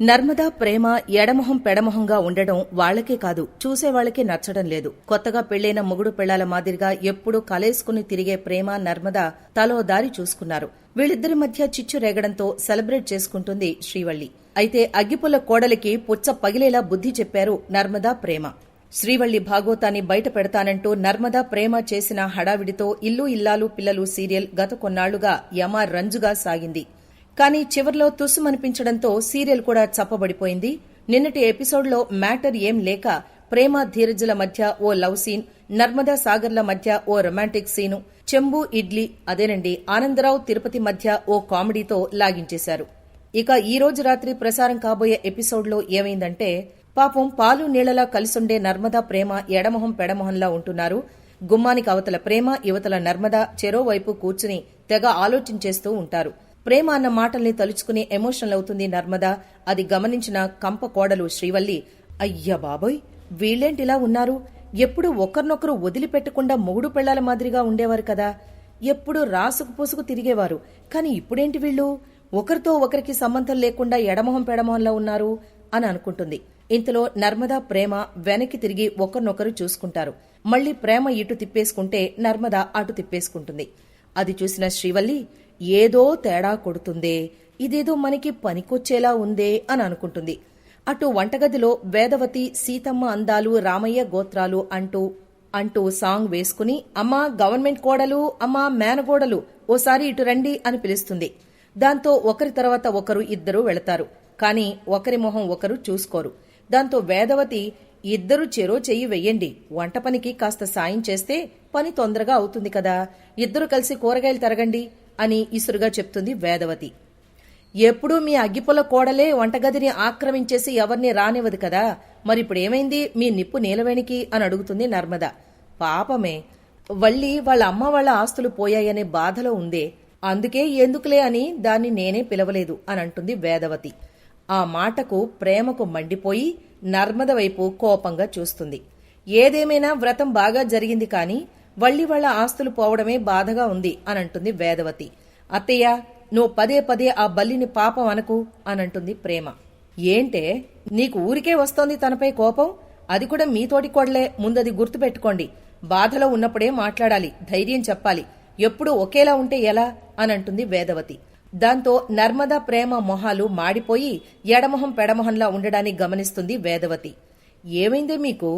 నర్మదా ప్రేమ ఎడమొహం పెడమొహంగా ఉండడం వాళ్ళకే కాదు చూసేవాళ్ళకే నచ్చడం లేదు. కొత్తగా పెళ్ళైన మొగుడు పెళ్ళాల మాదిరిగా ఎప్పుడూ కలేసుకుని తిరిగే ప్రేమ నర్మదా తలో దారి చూసుకున్నారు. వీళ్ళిద్దరి మధ్య చిచ్చు రేగడంతో సెలబ్రేట్ చేసుకుంటుంది శ్రీవల్లి. అయితే అగ్గిపుల్ల కోడలికి పుచ్చ పగిలేలా బుద్ధి చెప్పారు నర్మదా ప్రేమ. శ్రీవల్లి భాగోతాన్ని బయట పెడతానంటూ నర్మదా ప్రేమ చేసిన హడావిడితో ఇల్లు ఇల్లాలు పిల్లలు సీరియల్ గత కొన్నాళ్ళుగా యమ రంజుగా సాగింది. కానీ చివర్లో తుస్సుమనిపించడంతో సీరియల్ కూడా చప్పబడిపోయింది. నిన్నటి ఎపిసోడ్లో మ్యాటర్ ఏం లేక ప్రేమ ధీరజుల మధ్య ఓ లవ్ సీన్ నర్మదా సాగర్ల మధ్య ఓ రొమాంటిక్ సీను చెంబు ఇడ్లీ అదేనండి ఆనందరావు తిరుపతి మధ్య ఓ కామెడీతో లాగించేశారు. ఇక ఈ రోజు రాత్రి ప్రసారం కాబోయే ఎపిసోడ్లో ఏమైందంటే పాపం పాలు నీళ్ళలా కలిసుండే నర్మదా ప్రేమ ఎడమొహం పెడమొహంలా ఉంటున్నారు. గుమ్మానికి అవతల ప్రేమ యువతల నర్మదా చెరోవైపు కూర్చుని తెగ ఆలోచించేస్తూ ఉంటారు. ప్రేమ అన్న మాటల్ని తలుచుకుని ఎమోషనల్ అవుతుంది నర్మదా. అది గమనించిన కంప కోడలు శ్రీవల్లి అయ్యా బాబోయ్ వీళ్ళేంటిలా ఉన్నారు? ఎప్పుడు ఒకరినొకరు వదిలిపెట్టకుండా మొగుడు పెళ్ళాల మాదిరిగా ఉండేవారు కదా. ఎప్పుడు రాసుకు పూసుకు తిరిగేవారు. కాని ఇప్పుడేంటి వీళ్ళు? ఒకరితో ఒకరికి సంబంధం లేకుండా ఎడమొహం పెడమొహంలో ఉన్నారు అని అనుకుంటుంది. ఇంతలో నర్మదా ప్రేమ వెనక్కి తిరిగి ఒకరినొకరు చూసుకుంటారు. మళ్ళీ ప్రేమ ఇటు తిప్పేసుకుంటే నర్మదా అటు తిప్పేసుకుంటుంది. అది చూసిన శ్రీవల్లి ఏదో తేడా కొడుతుందే ఇదేదో మనకి పనికొచ్చేలా ఉందే అని అనుకుంటుంది. అటు వంటగదిలో వేదవతి సీతమ్మ అందాలు రామయ్య గోత్రాలు అంటూ అంటూ సాంగ్ వేసుకుని అమ్మా గవర్నమెంట్ కోడలు అమ్మా మేనగోడలు ఓసారి ఇటు రండి అని పిలుస్తుంది. దాంతో ఒకరి తర్వాత ఒకరు ఇద్దరు వెళతారు. కాని ఒకరి మొహం ఒకరు చూసుకోరు. దాంతో వేదవతి ఇద్దరు చెరో చెయ్యి వెయ్యండి. వంట పనికి కాస్త సాయం చేస్తే పని తొందరగా అవుతుంది కదా. ఇద్దరు కలిసి కూరగాయలు తరగండి. అని ఇసురుగా చెప్తుంది వేదవతి. ఎప్పుడూ మీ అగ్గిపుల కోడలే వంటగదిని ఆక్రమించేసి ఎవరిని రానివ్వదు కదా. మరిప్పుడు ఏమైంది మీ నిప్పు నీలవేణికి అని అడుగుతుంది నర్మద. పాపమే. వల్లి వాళ్ళ అమ్మ వాళ్ళ ఆస్తులు పోయాయనే బాధలో ఉందే. అందుకే ఎందుకులే అని దాన్ని నేనే పిలవలేదు అని అంటుంది వేదవతి. ఆ మాటకు ప్రేమకు మండిపోయి నర్మద వైపు కోపంగా చూస్తుంది. ఏదేమైనా వ్రతం బాగా జరిగింది కానీ వళ్ళి వాళ్ళ ఆస్తులు పోవడమే బాధగా ఉంది అనంటుంది వేదవతి. అత్తయ్య నువ్వు పదే పదే ఆ బల్లిని పాపం అనకు అనంటుంది ప్రేమ. ఏంటే నీకు ఊరికే వస్తోంది తనపై కోపం? అది కూడా మీతోటి కొడలే ముందది గుర్తుపెట్టుకోండి. బాధలో ఉన్నప్పుడే మాట్లాడాలి ధైర్యం చెప్పాలి. ఎప్పుడూ ఒకేలా ఉంటే ఎలా? అనంటుంది వేదవతి. దాంతో నర్మదా ప్రేమ మొహాలు మాడిపోయి ఎడమొహం పెడమొహంలా ఉండడాన్ని గమనిస్తుంది వేదవతి. ఏమైందే మీకు?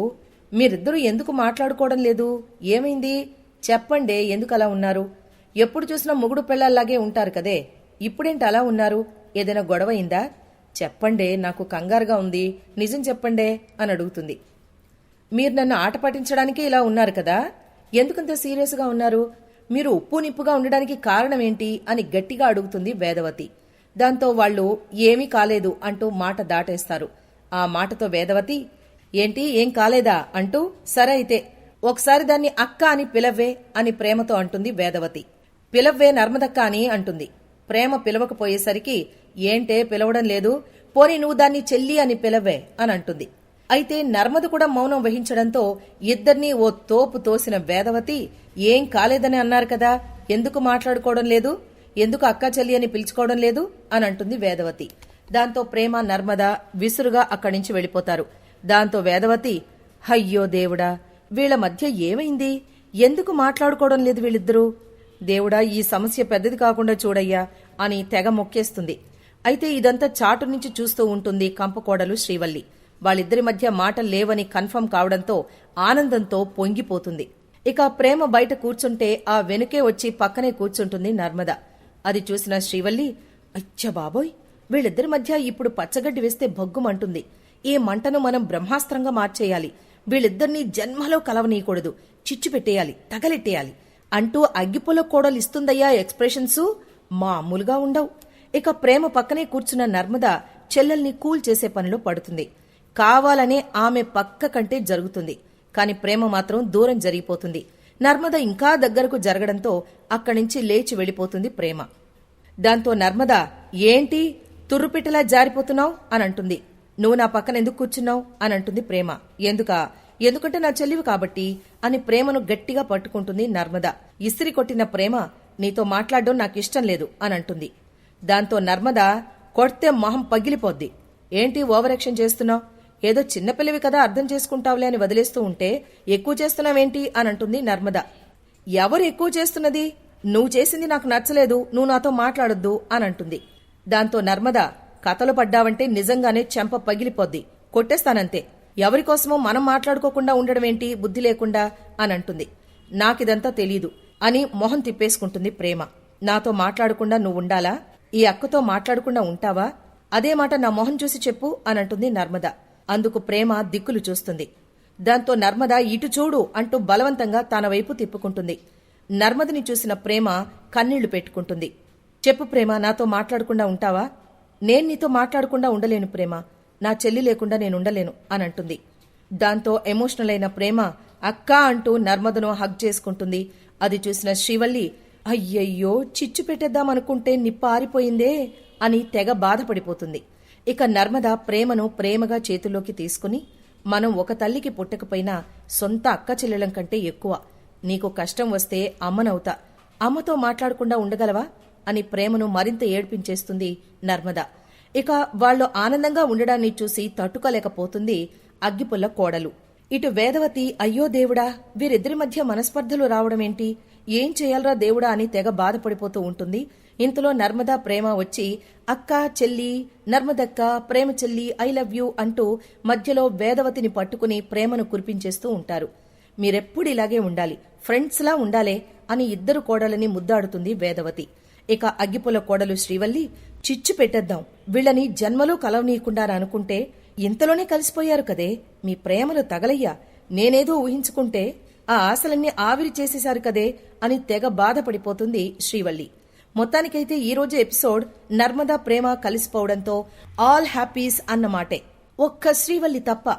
మీరిద్దరూ ఎందుకు మాట్లాడుకోవడం లేదు? ఏమైంది? చెప్పండే ఎందుకు అలా ఉన్నారు? ఎప్పుడు చూసినా మొగుడు పిల్లల్లాగే ఉంటారు కదే. ఇప్పుడేంటి అలా ఉన్నారు? ఏదైనా గొడవయిందా? చెప్పండే నాకు కంగారుగా ఉంది. నిజం చెప్పండే అని అడుగుతుంది. మీరు నన్ను ఆట పట్టించడానికి ఇలా ఉన్నారు కదా? ఎందుకంత సీరియస్గా ఉన్నారు? మీరు ఉప్పు నిప్పుగా ఉండడానికి కారణం ఏంటి అని గట్టిగా అడుగుతుంది వేదవతి. దాంతో వాళ్ళు ఏమీ కాలేదు అంటూ మాట దాటేస్తారు. ఆ మాటతో వేదవతి ఏంటి? ఏం కాలేదా? అంటూ సరే అయితే ఒకసారి దాన్ని అక్క అని పిలవ్వే అని ప్రేమతో అంటుంది వేదవతి. పిలవ్వే నర్మదక్క అని అంటుంది. ప్రేమ పిలవకపోయేసరికి ఏంటే పిలవడం లేదు? పోని నువ్వు దాన్ని చెల్లి అని పిలవ్వే అని అంటుంది. అయితే నర్మద కూడా మౌనం వహించడంతో ఇద్దరినీ ఓ తోపు తోసిన వేదవతి ఏం కాలేదని అన్నారు కదా? ఎందుకు మాట్లాడుకోవడం లేదు? ఎందుకు అక్క చెల్లి అని పిలుచుకోవడం లేదు? అని అంటుంది వేదవతి. దాంతో ప్రేమ నర్మద విసురుగా అక్కడి నుంచి వెళ్ళిపోతారు. దాంతో వేదవతి అయ్యో దేవుడా వీళ్ళ మధ్య ఏమైంది? ఎందుకు మాట్లాడుకోవడం లేదు వీళ్ళిద్దరూ? దేవుడా ఈ సమస్య పెద్దది కాకుండా చూడయ్యా అని తెగ మొక్కేస్తుంది. అయితే ఇదంతా చాటు నుంచి చూస్తూ ఉంటుంది కంపకోడలు శ్రీవల్లి. వాళ్ళిద్దరి మధ్య మాటలు లేవని కన్ఫర్మ్ కావడంతో ఆనందంతో పొంగిపోతుంది. ఇక ప్రేమ బయట కూర్చుంటే ఆ వెనుకే వచ్చి పక్కనే కూర్చుంటుంది నర్మద. అది చూసిన శ్రీవల్లి అచ్చ బాబోయ్ వీళ్ళిద్దరి మధ్య ఇప్పుడు పచ్చగడ్డి వేస్తే భగ్గుమంటుంది. ఈ మంటను మనం బ్రహ్మాస్త్రంగా మార్చేయాలి? వీళ్ళిద్దరినీ జన్మలో కలవనీయకూడదు. చిచ్చు పెట్టేయాలి తగలెట్టేయాలి. అంటూ అగ్గిపుల కోడలు ఇస్తుందయ్యా ఎక్స్ప్రెషన్స్? మామూలుగా ఉండవు. ఇక ప్రేమ పక్కనే కూర్చున్న నర్మద చెల్లెల్ని కూల్ చేసే పనిలో పడుతుంది. కావాలనే ఆమె పక్క కంటే జరుగుతుంది. కాని ప్రేమ మాత్రం దూరం జరిగిపోతుంది. నర్మద ఇంకా దగ్గరకు జరగడంతో అక్కడి నుంచి లేచి వెళ్ళిపోతుంది ప్రేమ. దాంతో నర్మద ఏంటి? తుర్రుపిట్టలా జారిపోతున్నావు? అని అంటుంది. నువ్వు నా పక్కన ఎందుకు కూర్చున్నావు? అని అంటుంది ప్రేమ. ఎందుకా? ఎందుకంటే నా చెల్లివి కాబట్టి అని ప్రేమను గట్టిగా పట్టుకుంటుంది నర్మద. ఇస్త్రీ కొట్టిన ప్రేమ నీతో మాట్లాడడం నాకిష్టం లేదు అని అంటుంది. దాంతో నర్మద కొడితే మొహం పగిలిపోద్ది. ఏంటి ఓవరాక్షన్ చేస్తున్నావు? ఏదో చిన్నపిల్లవి కదా అర్థం చేసుకుంటావులే అని వదిలేస్తూ ఉంటే ఎక్కువ చేస్తున్నావేంటి? అని అంటుంది నర్మద. ఎవరు ఎక్కువ చేస్తున్నది? నువ్వు చేసింది నాకు నచ్చలేదు నువ్వు నాతో మాట్లాడొద్దు అని అంటుంది. దాంతో నర్మద కథలు పడ్డావంటే నిజంగానే చెంప పగిలిపోద్ది. కొట్టేస్తానంతే. ఎవరికోసమో మనం మాట్లాడుకోకుండా ఉండడమేంటి? బుద్ధి లేకుండా అని అంటుంది. నాకిదంతా తెలీదు అని మొహం తిప్పేసుకుంటుంది ప్రేమ. నాతో మాట్లాడకుండా నువ్వు ఉండాలా? ఈ అక్కతో మాట్లాడకుండా ఉంటావా? అదే మాట నా మొహం చూసి చెప్పు అని అంటుంది నర్మద. అందుకు ప్రేమ దిక్కులు చూస్తుంది. దాంతో నర్మద ఇటు చూడు అంటూ బలవంతంగా తన వైపు తిప్పుకుంటుంది. నర్మదని చూసిన ప్రేమ కన్నీళ్ళు పెట్టుకుంటుంది. చెప్పు ప్రేమ నాతో మాట్లాడకుండా ఉంటావా? నేను నీతో మాట్లాడకుండా ఉండలేను ప్రేమ. నా చెల్లి లేకుండా నేను ఉండలేను అని అంటుంది. దాంతో ఎమోషనల్ అయిన ప్రేమ అక్కా అంటూ నర్మదను హగ్ చేసుకుంటుంది. అది చూసిన శ్రీవల్లి అయ్యయ్యో చిచ్చు పెట్టేద్దామనుకుంటే నిప్ప ఆరిపోయిందే అని తెగ బాధపడిపోతుంది. ఇక నర్మద ప్రేమను ప్రేమగా చేతుల్లోకి తీసుకుని మనం ఒక తల్లికి పుట్టకపోయినా సొంత అక్క చెల్లెలం కంటే ఎక్కువ. నీకు కష్టం వస్తే అమ్మనవుతా. అమ్మతో మాట్లాడకుండా ఉండగలవా? అని ప్రేమను మరింత ఏడ్పించేస్తుంది నర్మద. ఇక వాళ్ళు ఆనందంగా ఉండడాన్ని చూసి తట్టుకోలేకపోతుంది అగ్గిపుల్ల కోడలు. ఇటు వేదవతి అయ్యో దేవుడా వీరిద్దరి మధ్య మనస్పర్ధలు రావడమేంటి? ఏం చేయాలరా దేవుడా? అని తెగ బాధపడిపోతూ ఉంటుంది. ఇంతలో నర్మదా ప్రేమ వచ్చి అక్క చెల్లి నర్మదక్క ప్రేమ చెల్లి ఐ లవ్ యూ అంటూ మధ్యలో వేదవతిని పట్టుకుని ప్రేమను కురిపించేస్తూ ఉంటారు. మీరెప్పుడు ఇలాగే ఉండాలి ఫ్రెండ్స్లా ఉండాలే అని ఇద్దరు కోడలని ముద్దాడుతుంది వేదవతి. ఇక అగ్గిపుల కోడలు శ్రీవల్లి చిచ్చు పెట్టేద్దాం. వీళ్ళని జన్మలో కలవనీయకుండా అనుకుంటే ఇంతలోనే కలిసిపోయారు కదే. మీ ప్రేమలు తగలయ్యా. నేనేదో ఊహించుకుంటే ఆ ఆశలన్నీ ఆవిరి చేసేశారు కదే అని తెగ బాధపడిపోతుంది శ్రీవల్లి. మొత్తానికైతే ఈ రోజు ఎపిసోడ్ నర్మదా ప్రేమ కలిసిపోవడంతో ఆల్ హ్యాపీస్ అన్నమాటే ఒక్క శ్రీవల్లి తప్ప